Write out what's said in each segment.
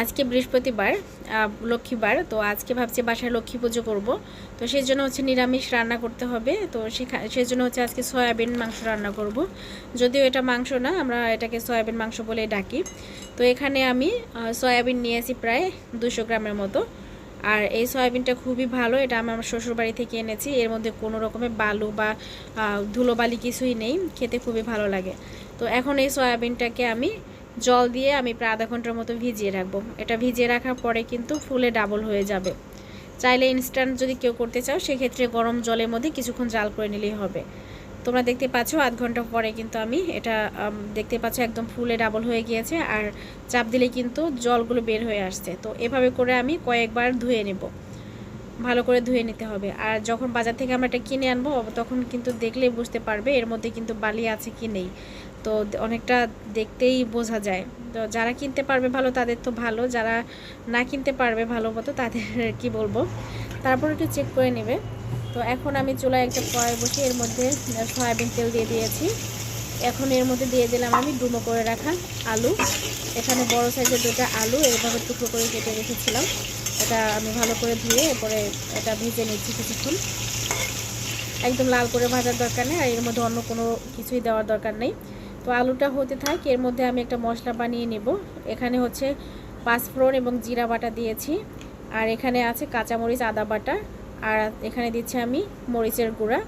আজকে বৃহস্পতিবার লক্ষ্মীবার, তো আজকে ভাবছি বাসায় লক্ষ্মী পুজো করব। তো সেই জন্য হচ্ছে নিরামিষ রান্না করতে হবে। তো সেই জন্য হচ্ছে আজকে সয়াবিন মাংস রান্না করব। যদিও এটা মাংস না, আমরা এটাকে সয়াবিন মাংস বলে ডাকি। তো এখানে আমি সয়াবিন নিয়েছি প্রায় দুশো গ্রামের মতো। আর এই সয়াবিনটা খুবই ভালো, এটা আমি আমার শ্বশুরবাড়ি থেকে এনেছি। এর মধ্যে কোনো রকমের বালু বা ধুলোবালি কিছুই নেই, খেতে খুবই ভালো লাগে। তো এখন এই সয়াবিনটাকে আমি জল দিয়ে আমি প্রায় আধা ঘণ্টার মতো ভিজিয়ে রাখব। এটা ভিজিয়ে রাখার পরে কিন্তু ফুলে ডাবল হয়ে যাবে। চাইলে ইনস্ট্যান্ট যদি কেউ করতে চাও, সেক্ষেত্রে গরম জলের মধ্যে কিছুক্ষণ জাল করে নিলেই হবে। তোমরা দেখতে পাচ্ছ, আধ ঘণ্টা পরে কিন্তু আমি এটা দেখতে পাচ্ছ একদম ফুলে ডাবল হয়ে গিয়েছে আর চাপ দিলে কিন্তু জলগুলো বের হয়ে আসছে। তো এভাবে করে আমি কয়েকবার ধুয়ে নেব। ভালো করে ধুয়ে নিতে হবে। আর যখন বাজার থেকে আমরা এটা কিনে আনব, তখন কিন্তু দেখলেই বুঝতে পারবে এর মধ্যে কিন্তু বালি আছে কি নেই। তো অনেকটা দেখতেই বোঝা যায়। তো যারা কিনতে পারবে ভালো, তাদের তো ভালো। যারা না কিনতে পারবে ভালো মতো, তাদের কি বলব? তারপর একটু চেক করে নেবে। তো এখন আমি চুলায় একটা কড়াই বসে এর মধ্যে সয়াবিন তেল দিয়ে দিয়েছি। এখন এর মধ্যে দিয়ে দিলাম আমি ডুমো করে রাখা আলু। এখানে বড় সাইজের দুটো আলু এইভাবে টুকরো করে কেটে রেখেছিলাম। এটা আমি ভালো করে ধুয়ে এরপরে এটা ভেজে নিচ্ছি কিছুক্ষণ। একদম লাল করে ভাজার দরকার নেই, আর এর মধ্যে অন্য কোনো কিছুই দেওয়ার দরকার নেই। তো আলুটা হতে থাক, এর মধ্যে আমি একটা মশলা বানিয়ে নেব। এখানে হচ্ছে পাঁচফোড়ন এবং জিরা বাটা দিয়েছি। আর এখানে আছে কাঁচামরিচ, আদা বাটা। আর এখানে দিচ্ছি আমি মরিচের গুঁড়া।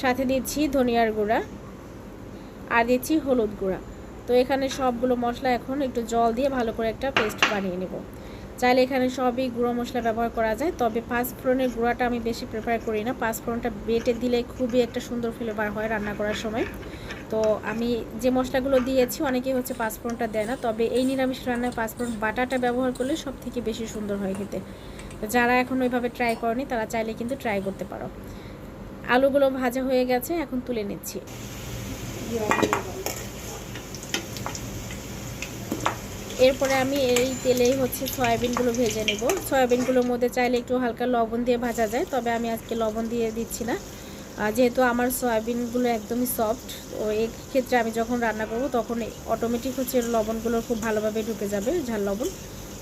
সাথে দিচ্ছি ধনিয়ার গুঁড়া। আর দিচ্ছি হলুদ গুঁড়া। তো এখানে সবগুলো মশলা এখন একটু জল দিয়ে ভালো করে একটা পেস্ট বানিয়ে নেব। চাইলে এখানে সবই গুঁড়ো মশলা ব্যবহার করা যায়, তবে পাঁচফোড়নের গুঁড়াটা আমি বেশি প্রেফার করি না। পাঁচফোড়নটা বেটে দিলে খুবই একটা সুন্দর ফ্লেভার হয় রান্না করার সময়। তো আমি যে মশলাগুলো দিয়েছি, অনেকেই হচ্ছে পাঁচফোড়নটা দেয় না। তবে এই নিরামিষ রান্নায় পাঁচফোড়ন বাটাটা ব্যবহার করলে সব থেকে বেশি সুন্দর হয় খেতে। তো যারা এখন ওইভাবে ট্রাই করেনি, তারা চাইলে কিন্তু ট্রাই করতে পারো। আলুগুলো ভাজা হয়ে গেছে, এখন তুলে নিচ্ছি। এরপরে আমি এই তেলেই হচ্ছে সয়াবিনগুলো ভেজে নেব। সয়াবিনগুলোর মধ্যে চাইলে একটু হালকা লবণ দিয়ে ভাজা যায়, তবে আমি আজকে লবণ দিয়ে দিচ্ছি না। যেহেতু আমার সয়াবিনগুলো একদমই সফট তো ক্ষেত্রে আমি যখন রান্না করব তখন অটোমেটিক হচ্ছে লবণগুলো খুব ভালোভাবে ঢুকে যাবে, ঝাল লবণ।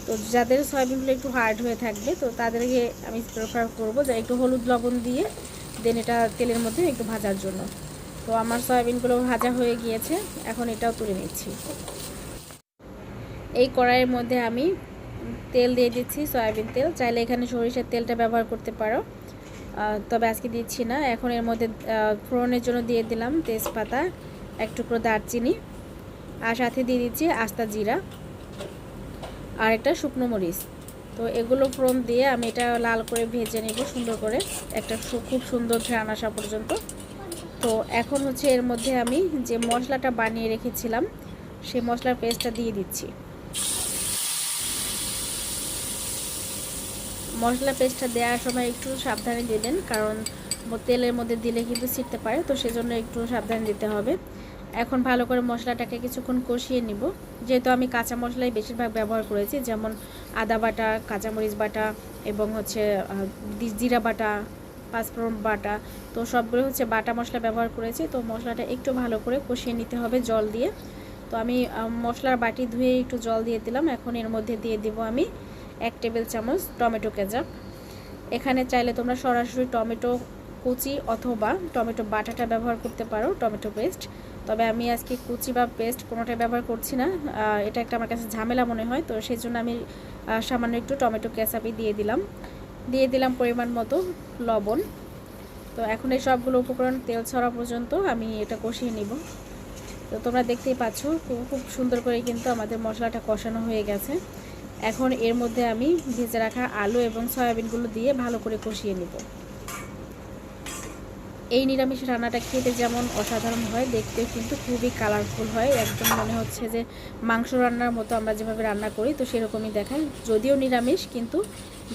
তো যাদের সয়াবিনগুলো একটু হার্ড হয়ে থাকবে, তো তাদেরকে আমি প্রেফার করব যে একটু হলুদ লবণ দিয়ে দেন এটা তেলের মধ্যে একটু ভাজার জন্য। তো আমার সয়াবিনগুলো ভাজা হয়ে গিয়েছে, এখন এটাও তুলে নিচ্ছি। এই কড়াইয়ের মধ্যে আমি তেল দিয়ে দিচ্ছি, সয়াবিন তেল। চাইলে এখানে সরিষার তেলটা ব্যবহার করতে পারো। তবে আজকে দিচ্ছি না। এখন এর মধ্যে ফোড়নের জন্য দিয়ে দিলাম তেজপাতা, এক টুকরো দারচিনি আর সাথে দিয়ে দিচ্ছি আস্তা জিরা আর একটা শুকনো মরিচ। তো এগুলো ফোড়ন দিয়ে আমি এটা লাল করে ভেজে নেব সুন্দর করে, একটা খুব সুন্দর ঘ্রাণ আসা পর্যন্ত। তো এখন হচ্ছে এর মধ্যে আমি যে মশলাটা বানিয়ে রেখেছিলাম, সেই মশলার পেস্টটা দিয়ে দিচ্ছি। মশলা পেস্টটা দেওয়ার সময় একটু সাবধানে দিবেন কারণ তেলের মধ্যে দিলে কিন্তু ছিটতে পারে, তো সেজন্য একটু সাবধানে দিতে হবে। এখন ভালো করে মশলাটাকে কিছুক্ষণ কষিয়ে নিব। যেহেতু আমি কাঁচা মশলাই বেশিরভাগ ব্যবহার করেছি, যেমন আদা বাটা, কাঁচামরিচ বাটা এবং হচ্ছে জিরা বাটা, পাঁচফোড়ন বাটা, তো সবগুলো হচ্ছে বাটা মশলা ব্যবহার করেছি, তো মশলাটা একটু ভালো করে কষিয়ে নিতে হবে জল দিয়ে। তো আমি মশলার বাটি ধুয়ে একটু জল দিয়ে দিলাম, এখন এর মধ্যে দিয়ে দিব আমি এক টেবিল চামচ টমেটো কেচাপ। এখানে চাইলে তোমরা সরাসরি টমেটো কুচি অথবা টমেটো বাটাটা ব্যবহার করতে পারো, টমেটো পেস্ট। তবে আমি আজকে কুচি বা পেস্ট কোনোটাই ব্যবহার করছি না। এটা একটা আমার কাছে ঝামেলা মনে হয়, তো সেই জন্য আমি সামান্য একটু টমেটো কেচাপই দিয়ে দিলাম। দিয়ে দিলাম পরিমাণ মতো লবণ। তো এখন এই সবগুলো উপকরণ তেল ছড়া পর্যন্ত আমি এটা কষিয়ে নিব। তো তোমরা দেখতেই পাচ্ছ খুব সুন্দর করে কিন্তু আমাদের মশলাটা কষানো হয়ে গেছে। এখন এর মধ্যে আমি ভেজে রাখা আলু এবং সয়াবিনগুলো দিয়ে ভালো করে কষিয়ে নিব। এই নিরামিষ রান্নাটা খেতে যেমন অসাধারণ হয় দেখতে কিন্তু খুবই কালারফুল হয়। একদম মনে হচ্ছে যে মাংস রান্নার মতো আমরা যেভাবে রান্না করি, তো সেরকমই দেখায়। যদিও নিরামিষ, কিন্তু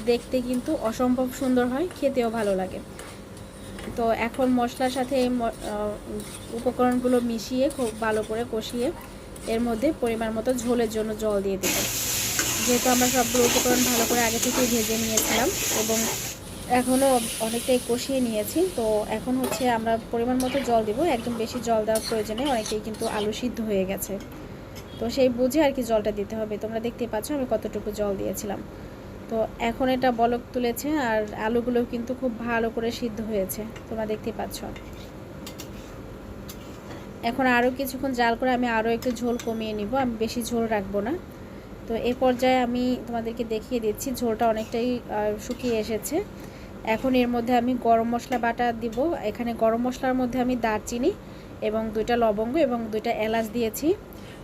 দেখতে কিন্তু অসম্ভব সুন্দর হয়, খেতেও ভালো লাগে। তো এখন মশলার সাথে এই উপকরণগুলো মিশিয়ে খুব ভালো করে কষিয়ে এর মধ্যে পরিমাণ মতো ঝোলের জন্য জল দিয়ে দেবো। যেহেতু আমরা সবগুলো উপকরণ ভালো করে আগে থেকেই ভেজে নিয়েছিলাম এবং এখনও অনেকটাই কষিয়ে নিয়েছি, তো এখন হচ্ছে আমরা পরিমাণ মতো জল দিব। একদম বেশি জল দেওয়ার প্রয়োজনে অনেকেই কিন্তু আলু সিদ্ধ হয়ে গেছে। তো সেই বুঝে আর কি জলটা দিতে হবে। তোমরা দেখতেই পাচ্ছ আমি কতটুকু জল দিয়েছিলাম। তো এখন এটা বলক তুলেছে আর আলুগুলো কিন্তু খুব ভালো করে সিদ্ধ হয়েছে। তোমরা দেখতেই পাচ্ছ। এখন আরও কিছুক্ষণ জাল করে আমি আরও একটু ঝোল কমিয়ে নিব। আমি বেশি ঝোল রাখব না। তো এ পর্যায়ে আমি তোমাদেরকে দেখিয়ে দিচ্ছি, ঝোলটা অনেকটাই শুকিয়ে এসেছে। এখন এর মধ্যে আমি গরম মশলা বাটা দিব। এখানে গরম মশলার মধ্যে আমি দারচিনি এবং দুইটা লবঙ্গ এবং দুইটা এলাচ দিয়েছি।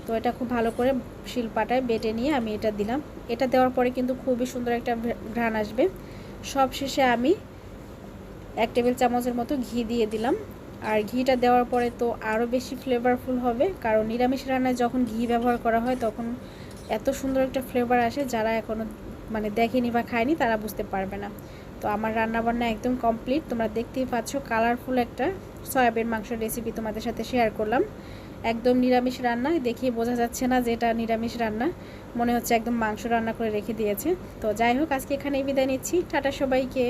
তো এটা খুব ভালো করে শিলপাটায় বেটে নিয়ে আমি এটা দিলাম। এটা দেওয়ার পরে কিন্তু খুবই সুন্দর একটা ঘ্রাণ আসবে। সব শেষে আমি এক টেবিল চামচের মতো ঘি দিয়ে দিলাম। আর ঘিটা দেওয়ার পরে তো আরও বেশি ফ্লেভারফুল হবে, কারণ নিরামিষ রান্নায় যখন ঘি ব্যবহার করা হয় তখন এত সুন্দর একটা ফ্লেভার আসে যারা এখনও মানে দেখেনি বা খায়নি তারা বুঝতে পারবে না। তো আমার রান্নাবান্না একদম কমপ্লিট তোমরা দেখতেই পাচ্ছ কালারফুল একটা সয়াবিন মাংসের রেসিপি তোমাদের সাথে শেয়ার করলাম। একদম নিরামিষ রান্না দেখিয়ে বোঝা যাচ্ছে না যে এটা নিরামিষ রান্না। মনে হচ্ছে একদম মাংস রান্না করে রেখে দিয়েছে। তো যাই হোক, আজকে এখানেই বিদায় নিচ্ছি। টাটা সবাইকে।